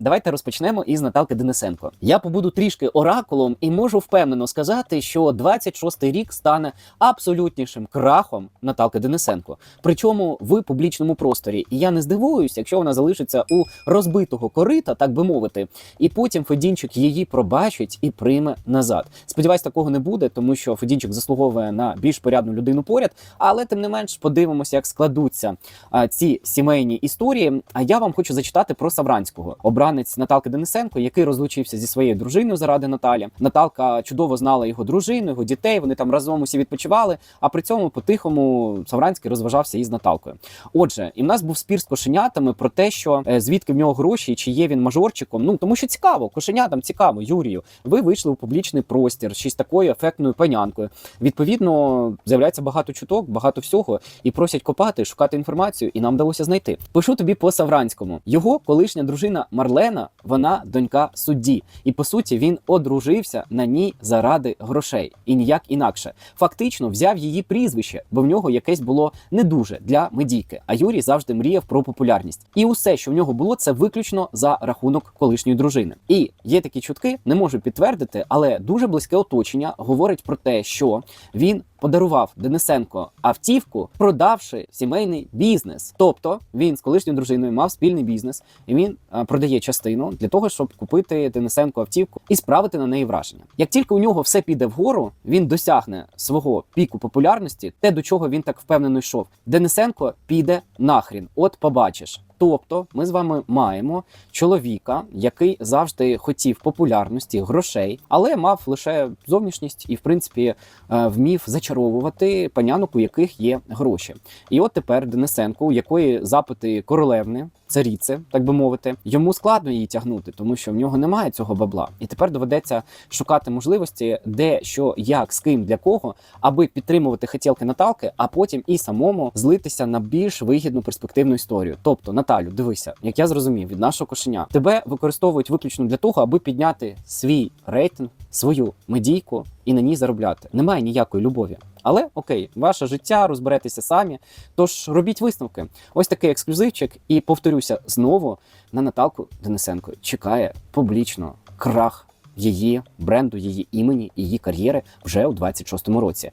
Давайте розпочнемо із Наталки Денисенко. Я побуду трішки оракулом і можу впевнено сказати, що 26-й рік стане абсолютнішим крахом Наталки Денисенко. Причому в публічному просторі. І я не здивуюсь, якщо вона залишиться у розбитого корита, так би мовити, і потім Федінчик її пробачить і прийме назад. Сподіваюсь, такого не буде, тому що Федінчик заслуговує на більш порядну людину поряд. Але тим не менш подивимося, як складуться а, ці сімейні історії. А я вам хочу зачитати про Савранського, обранець Наталки Денисенко, який розлучився зі своєю дружиною заради Наталі. Наталка чудово знала його дружину, його дітей. Вони там разом усі відпочивали. А при цьому по-тихому Савранський розважався із Наталкою. Отже, і в нас був спір з кошенятами про те, що е, звідки в нього гроші, чи є він мажорчиком. Ну тому що цікаво, кошенятам цікаво, Юрію. Ви вийшли у публічний простір, з такою ефектною панянкою. Відповідно, з'являється багато чуток, багато всього, і просять копати, шукати інформацію, і нам вдалося знайти. Пишу тобі по Савранському. Його колишня дружина Марлена, вона донька судді, і по суті він одружився на ній заради грошей і ніяк інакше. Фактично взяв її прізвище, бо в нього якесь було не дуже для медійки. А Юрій завжди мріяв про популярність. І усе, що в нього було, це виключно за рахунок колишньої дружини. І є такі чутки, не можу підтвердити, але дуже близьке оточення говорить про те, що він подарував Денисенко автівку, продавши сімейний бізнес. Тобто він з колишньою дружиною мав спільний бізнес, і він е, продає частину для того, щоб купити Денисенко автівку і справити на неї враження. Як тільки у нього все піде вгору, він досягне свого піку популярності, те до чого він так впевнено йшов. Денисенко піде нахрін. От побачиш. Тобто, ми з вами маємо чоловіка, який завжди хотів популярності, грошей, але мав лише зовнішність і, в принципі, е, вмів зачаровувати панянок, у яких є гроші. І от тепер Денисенко, у якої запити королевни, царіци, так би мовити, йому складно її тягнути, тому що в нього немає цього бабла. І тепер доведеться шукати можливості, де що, як, з ким, для кого, аби підтримувати хотілки Наталки, а потім і самому злитися на більш вигідну перспективну історію. Тобто, Наталю, дивися, як я зрозумів від нашого кошеня, тебе використовують виключно для того, аби підняти свій рейтинг, свою медійку і на ній заробляти. Немає ніякої любові. Але окей, ваше життя розберетеся самі. Тож робіть висновки. Ось такий ексклюзивчик, і повторюся знову на Наталку Денисенко чекає публічно крах її бренду, її імені, її кар'єри вже у 26-му році.